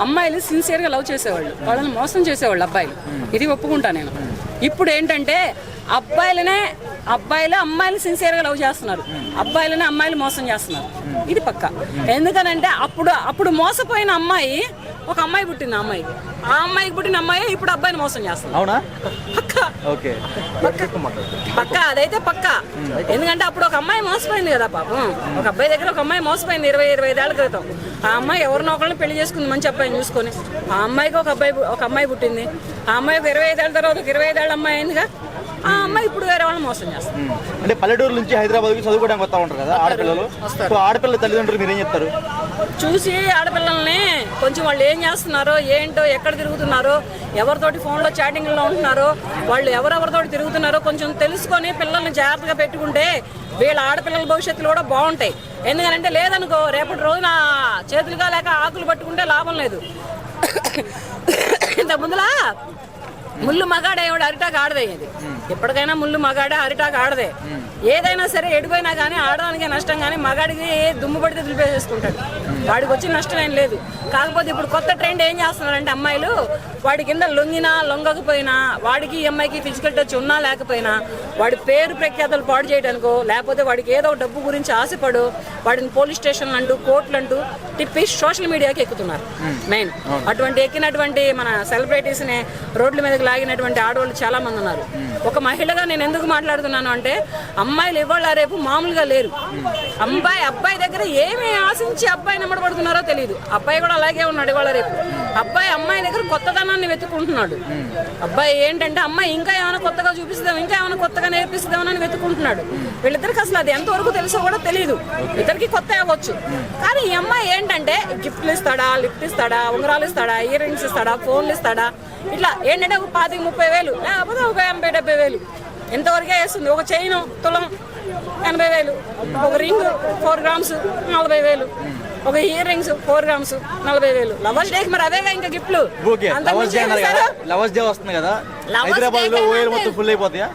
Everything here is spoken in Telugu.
అమ్మాయిలు సిన్సియర్గా లవ్ చేసేవాళ్ళు. వాళ్ళని మోసం చేసేవాళ్ళు అబ్బాయిలు. ఇది ఒప్పుకుంటా నేను. ఇప్పుడు ఏంటంటే అబ్బాయిలనే అబ్బాయిలు అమ్మాయిలు సిన్సియర్గా లవ్ చేస్తున్నారు. అబ్బాయిలనే అమ్మాయిలు మోసం చేస్తున్నారు. ఇది పక్క. ఎందుకనంటే అప్పుడు అప్పుడు మోసపోయిన అమ్మాయి ఒక అమ్మాయి పుట్టింది ఆ అమ్మాయికి ఆ అమ్మాయికి పుట్టిన అమ్మాయి ఇప్పుడు అబ్బాయిని మోసం చేస్తుంది. అవునా? పక్క. ఓకే. పక్క. అదైతే పక్క. ఎందుకంటే అప్పుడు ఒక అమ్మాయి మోసపోయింది కదా పాపం. ఒక అబ్బాయి దగ్గర ఒక అమ్మాయి మోసపోయింది ఇరవై ఇరవై ఐదేళ్ళ క్రితం. ఆ అమ్మాయి ఎవరినో ఒకరిని పెళ్ళి చేసుకుంది మంచి అబ్బాయిని చూసుకొని. ఆ అమ్మాయికి ఒక అబ్బాయి ఒక అమ్మాయి పుట్టింది. ఆ అమ్మాయి ఒక ఇరవై ఐదేళ్ళ తర్వాత ఒక ఇరవై ఐదేళ్ళ అమ్మాయి అయిందిగా. ఆ అమ్మాయి ఇప్పుడు వేరే వాళ్ళని మోసం చేస్తుంది. ఉమ్. అంటే పల్లెటూరు నుంచి హైదరాబాద్కి చదువుకోవడానికి వస్తూ ఉంటారు కదా ఆడపిల్లలు. సో ఆడపిల్లల తల్లిదండ్రులు మీరు ఏం చెప్తారు? చూసి ఆడపిల్లల్ని కొంచెం వాళ్ళు ఏం చేస్తున్నారో ఏంటో ఎక్కడ తిరుగుతున్నారో ఎవరితోటి ఫోన్లో చాటింగ్లో ఉంటున్నారో వాళ్ళు ఎవరెవరితోటి తిరుగుతున్నారో కొంచెం తెలుసుకొని పిల్లల్ని జాగ్రత్తగా పెట్టుకుంటే వీళ్ళ ఆడపిల్లల భవిష్యత్తులు కూడా బాగుంటాయి. ఎందుకంటే లేదనుకో రేపటి రోజున చేతులుగా లేక ఆకులు పట్టుకుంటే లాభం లేదు. ఇంత ముందులా ముళ్ళు మగాడే ఎవడు అరిటాకు ఆడదయ్యేది ఎప్పటికైనా ముళ్ళు మగాడే అరిటాకు ఆడదే. ఏదైనా సరే ఎడిపోయినా కానీ ఆడడానికి నష్టం కానీ మగాడికి దుమ్ము పడితే దులిపేసేసుకుంటాడు వాడికి వచ్చిన నష్టం ఏం లేదు. కాకపోతే ఇప్పుడు కొత్త ట్రెండ్ ఏం చేస్తున్నారంటే అమ్మాయిలు వాడి కింద లొంగినా లొంగకపోయినా వాడికి ఈ అమ్మాయికి ఫిజికల్ టచ్ ఉన్నా లేకపోయినా వాడి పేరు ప్రఖ్యాతలు పాడు చేయడానికో లేకపోతే వాడికి ఏదో డబ్బు గురించి ఆశపడు వాడిని పోలీస్ స్టేషన్లు అంటూ కోర్టులు అంటూ తిప్పి సోషల్ మీడియాకి ఎక్కుతున్నారు. మెయిన్ అటువంటి ఎక్కినటువంటి మన సెలబ్రిటీస్ని రోడ్ల మీదకి లాగినటువంటి ఆడవాళ్ళు చాలా మంది ఉన్నారు. ఒక మహిళగా నేను ఎందుకు మాట్లాడుతున్నాను అంటే అమ్మాయిలు ఇవాళ రేపు మామూలుగా లేరు. అమ్మాయి అబ్బాయి దగ్గర ఏమి ఆశించి అబ్బాయి నిమ్మడబడుతున్నారో తెలియదు అబ్బాయి కూడా అలాగే ఉన్నాడు ఇవాళ రేపు. అబ్బాయి అమ్మాయి దగ్గర కొత్తదనాన్ని వెతుక్కుంటున్నాడు. అబ్బాయి ఏంటంటే అమ్మాయి ఇంకా ఏమైనా కొత్తగా చూపిస్తాం ఇంకా ఏమైనా కొత్తగా నేర్పిస్తామని వెతుక్కుంటున్నాడు. వీళ్ళిద్దరికి అసలు అది ఎంతవరకు తెలుసో కూడా తెలియదు ఇద్దరికి కొత్త అవ్వచ్చు. కానీ ఈ అమ్మాయి ఏంటంటే గిఫ్ట్లు ఇస్తాడా లిఫ్ట్ ఇస్తాడా ఉంగరాలు ఇస్తాడా ఇయర్ రింగ్స్ ఇస్తాడా ఫోన్లు ఇస్తాడా ఇట్లా ఏంటంటే ఒక పాతిక ముప్పై వేలు లేకపోతే ఒక ఎనభై డెబ్బై వేలు. ఎంతవరకే వేస్తుంది? ఒక చైన్ తులం ఎనభై వేలు. ఒక రింగ్ ఫోర్ గ్రామ్స్ నలభై వేలు. ఒక ఇయర్ రింగ్స్ ఫోర్ గ్రామ్స్ నలభై వేలు. లవర్స్ డేకి మరి అవేగా ఇంకా గిఫ్ట్లు? లవర్స్ డే డే వస్తుంది కదా. హైదరాబాద్లో మొత్తం ఫుల్ అయిపోతాయా?